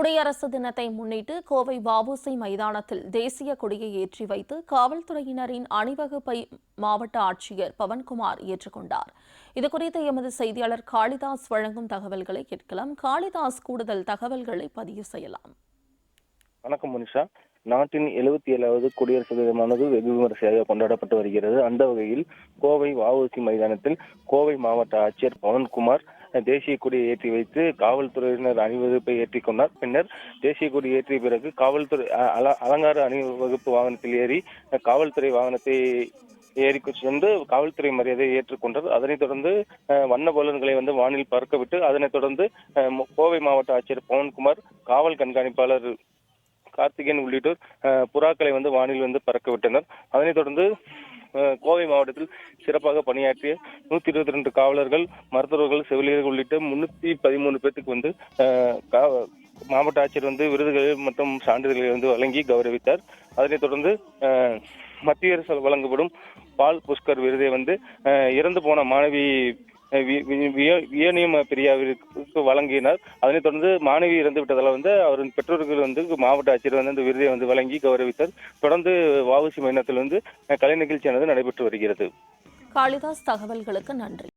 குடியரசு தினத்தை முன்னிட்டு கோவை வஉசி மைதானத்தில் தேசிய கொடியை ஏற்றி வைத்து காவல்துறையினரின் அணிவகுப்பை மாவட்ட ஆட்சியர் பவன்குமார் ஏற்றுக்கொண்டார். இதுகுறித்து எமது செய்தியாளர் காளிதாஸ் வழங்கும் தகவல்களை கேட்கலாம். காளிதாஸ் கூடுதல் தகவல்களை பதிவு செய்யலாம். வணக்கம் மனிஷா. நாட்டின் எழுபத்தி ஏழாவது குடியரசு தினமானது வெகு விமரிசையாக கொண்டாடப்பட்டு வருகிறது. அந்த வகையில் கோவை வாவூசி மைதானத்தில் கோவை மாவட்ட ஆட்சியர் பவன்குமார் தேசிய கொடியை ஏற்றி வைத்து காவல்துறையினர் அணிவகுப்பை ஏற்றிக் கொண்டார். பின்னர் தேசிய கொடி ஏற்றிய பிறகு காவல்துறை அல- அலங்கார அணிவகுப்பு வாகனத்தில் ஏறி காவல்துறை வாகனத்தை ஏறி சென்று காவல்துறை மரியாதையை ஏற்றுக்கொண்டார் அதனைத் தொடர்ந்து வண்ண பலன்களை வந்து வானில் பறக்க விட்டு அதனைத் தொடர்ந்து கோவை மாவட்ட ஆட்சியர் பவன்குமார் காவல் கண்காணிப்பாளர் கார்த்திகேயன் உள்ளிட்டோர் புறாக்களை வந்து வானில் வந்து பறக்க விட்டனர் அதனைத் தொடர்ந்து கோவை மாவட்டத்தில் சிறப்பாக பணியாற்றிய நூத்தி இருபத்தி ரெண்டு காவலர்கள் மருத்துவர்கள் செவிலியர்கள் உள்ளிட்ட முன்னூத்தி பதிமூணு பேத்துக்கு வந்து கா- மாவட்ட ஆட்சியர் வந்து விருதுகள் மற்றும் சான்றிதழ்களை வந்து வழங்கி கௌரவித்தார். அதனைத் தொடர்ந்து மத்திய அரசால் வழங்கப்படும் பால் புஷ்கர் விருதை வந்து இறந்து போன மாணவி வியனியம் பிரியாவிற்கு வழங்கினார். அதனைத் தொடர்ந்து மாணவி இறந்து விட்டதால் வந்து அவரின் பெற்றோர்கள் வந்து மாவட்ட ஆட்சியர் வந்து அந்த விருதை வந்து வழங்கி கௌரவித்தார். தொடர்ந்து வாவுசி மையத்தில் வந்து கலை நிகழ்ச்சியானது நடைபெற்று வருகிறது. காளிதாஸ் தகவல்களுக்கு நன்றி.